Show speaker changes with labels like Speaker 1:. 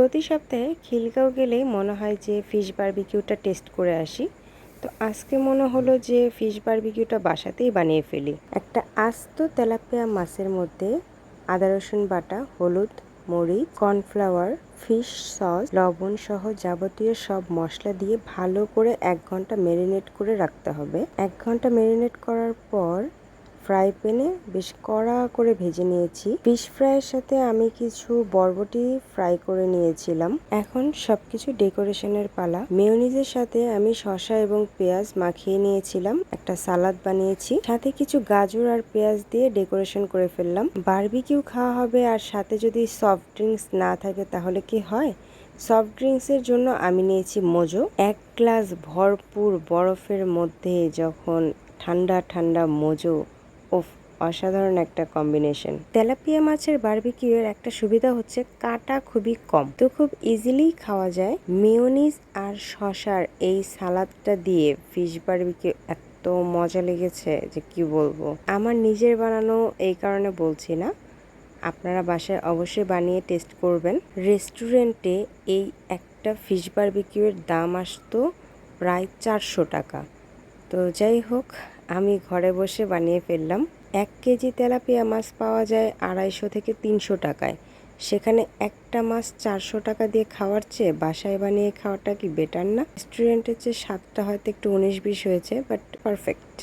Speaker 1: প্রতি সপ্তাহে খিলগাঁও গেলেই মনে হয় যে ফিশ বারবিকিউটা টেস্ট করে আসি। তো আজকে মনে হলো যে ফিশ বারবিকিউটা বাসাতেই বানিয়ে ফেলি। একটা আস্ত তেলাপিয়া মাছের মধ্যে আদা, রসুন বাটা, হলুদ, মরিচ, কর্নফ্লাওয়ার, ফিশ সস, লবণ সহ যাবতীয় সব মশলা দিয়ে ভালো করে এক ঘণ্টা ম্যারিনেট করে রাখতে হবে। এক ঘণ্টা ম্যারিনেট করার পর ফ্রাই প্যানে বেশ কড়া করে ভেজে নিয়েছি। ফিশ ফ্রাইয়ের সাথে আমি কিছু বরবটি ফ্রাই করে নিয়েছিলাম। এখন সবকিছু ডেকোরেশনের পালা। মেয়োনিজের সাথে আমি শসা এবং পেঁয়াজ মাখিয়ে নিয়েছিলাম। একটা সালাদ বানিয়েছি। সাথে কিছু গাজর আর পেঁয়াজ দিয়ে ডেকোরেশন করে ফেললাম। বারবিকিউ খাওয়া হবে আর সাথে যদি সফট ড্রিঙ্কস না থাকে তাহলে কি হয়? সফট ড্রিঙ্কসের জন্য আমি নিয়েছি মোজো। এক গ্লাস ভরপুর বরফের মধ্যে যখন ঠান্ডা ঠান্ডা মোজো ওফ, অসাধারণ একটা কম্বিনেশন তেলাপিয়া মাছের বারবিকিউয়ের একটা সুবিধা হচ্ছে কাটা খুবই কম। তো খুব ইজিলি খাওয়া যায়। মেয়োনিজ আর শশার এই সালাদটা দিয়ে ফিশ বারবিকিউ এত মজা লেগেছে যে কি বলব। আমার নিজের বানানো এই কারণে বলছি না। আপনারা বাসায় অবশ্যই বানিয়ে টেস্ট করবেন। রেস্টুরেন্টে এই একটা ফিশ বারবিকিউয়ের দাম আসতো প্রায় চারশো টাকা। তো যাই হোক আমি ঘরে বসে বানিয়ে ফেললাম। এক কেজি তেলাপিয়া মাছ পাওয়া যায় আড়াইশো থেকে তিনশো টাকায়। সেখানে একটা মাছ চারশো টাকা দিয়ে খাওয়ার চেয়ে বাসায় বানিয়ে খাওয়াটা কি বেটার না? রেস্টুরেন্টের চেয়ে স্বাদটা হয়তো একটু উনিশ বিশ হয়েছে বাট পারফেক্ট